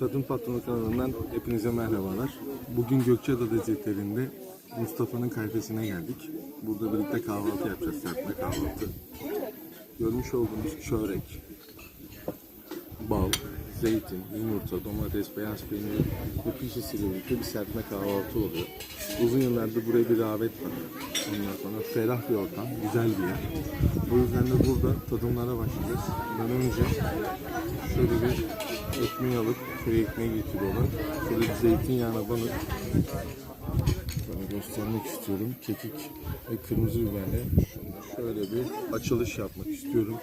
Tadım Patronu kanalından hepinize merhabalar. Bugün Gökçeada lezzetlerinde Mustafa'nın kayfesine geldik. Burada birlikte kahvaltı yapacağız, serpme kahvaltı. Görmüş olduğunuz çörek, bal, zeytin, yumurta, domates, beyaz peynir ve pişisiyle birlikte bir serpme kahvaltı oluyor. Uzun yıllardır buraya bir davet var. Ondan ferah bir ortam, güzel bir yer. O yüzden de burada tadımlara başlayacağız. Ben önce şöyle bir ekmeği alıp köy ekmeği getiriyorlar. Şöyle bir zeytinyağına banıp Böyle göstermek istiyorum. Kekik ve kırmızı biberle şöyle bir açılış yapmak istiyorum.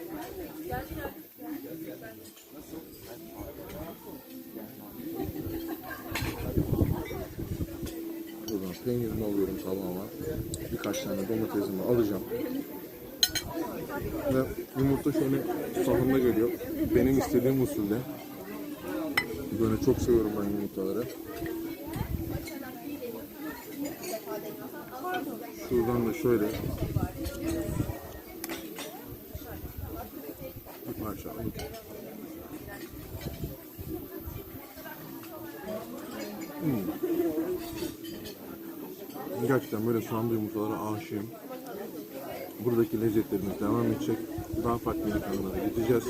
Peynirini alıyorum tamamen. Birkaç tane domatesimi alacağım. Ve yumurta şöyle sahanda geliyor. Benim istediğim usulde. Böyle çok seviyorum ben yumurtaları. Şuradan da şöyle bir Gerçekten böyle soğanlı yumurtalara aşığım. Buradaki lezzetlerimiz devam edecek. Daha farklı mekanlara gideceğiz.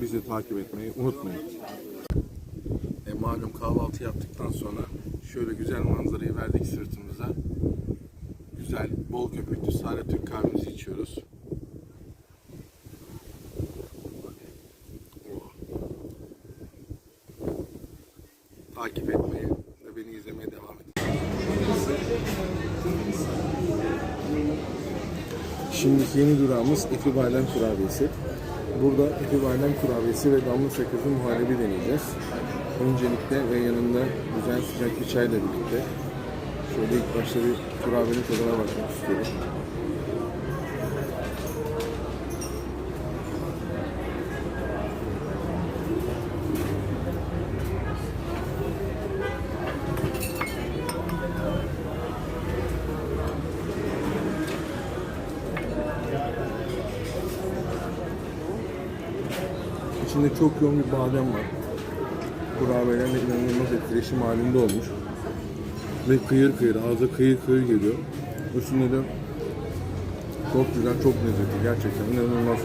Bizi takip etmeyi unutmayın. E, malum kahvaltı yaptıktan sonra şöyle güzel manzarayı verdik sırtımıza. Güzel, bol köpüklü sade Türk kahvemizi içiyoruz. Oh. Takip etmeyi Şimdiki yeni durağımız Efi Bayram kurabiyesi. Burada Efi Bayram kurabiyesi ve damla sakızı muhallebi deneyeceğiz. Öncelikle ve yanında güzel sıcak bir çayla birlikte şöyle ilk başta bir kurabiyenin tadına bakmak istiyorum. İçinde çok yoğun bir badem var. Kurabiyelerle inanılmaz etkileşim halinde olmuş. Ve kıyır kıyır, ağza kıyır kıyır geliyor. Üstünde de çok güzel, çok lezzetli. Gerçekten inanılmaz.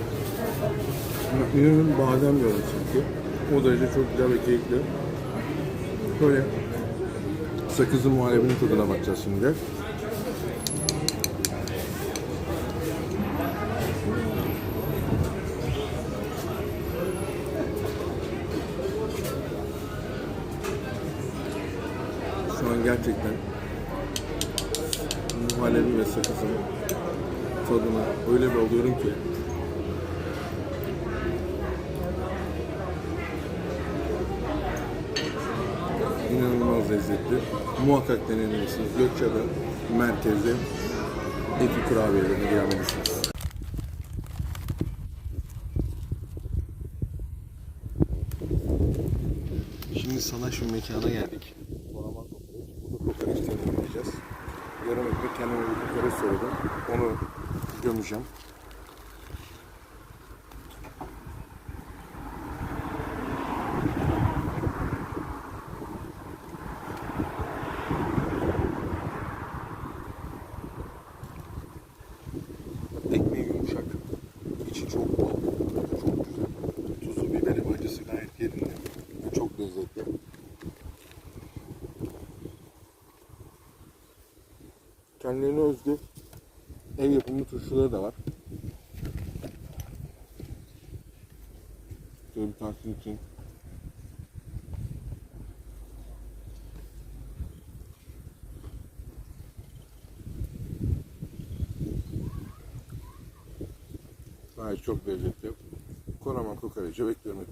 İnanın badem yiyorum çünkü. O derece çok güzel ve keyifli. Böyle sakızlı muhallebinin tadına bakacağız şimdi. Gerçekten muhallebi ve sakızın tadına öyle bir alıyorum ki inanılmaz lezzetli. Muhakkak denemelisiniz. Gökçeada merkezde Efi kurabiyelerine gelmelisiniz. Şimdi salaş bir mekana geldik. Yarım ekmek kendime bir kokoreç söyledim. Onu gömeceğim. Ekmeği yumuşak. İçi çok bol. Çok güzel. Tuzu, biberi, acısı gayet yerinde. Çok lezzetli. Kendilerine özgü ev yapımı turşuları da var. Şöyle bir takdim için. Gayet çok lezzetli. Koraman kokoreci bekliyorum hepinizi.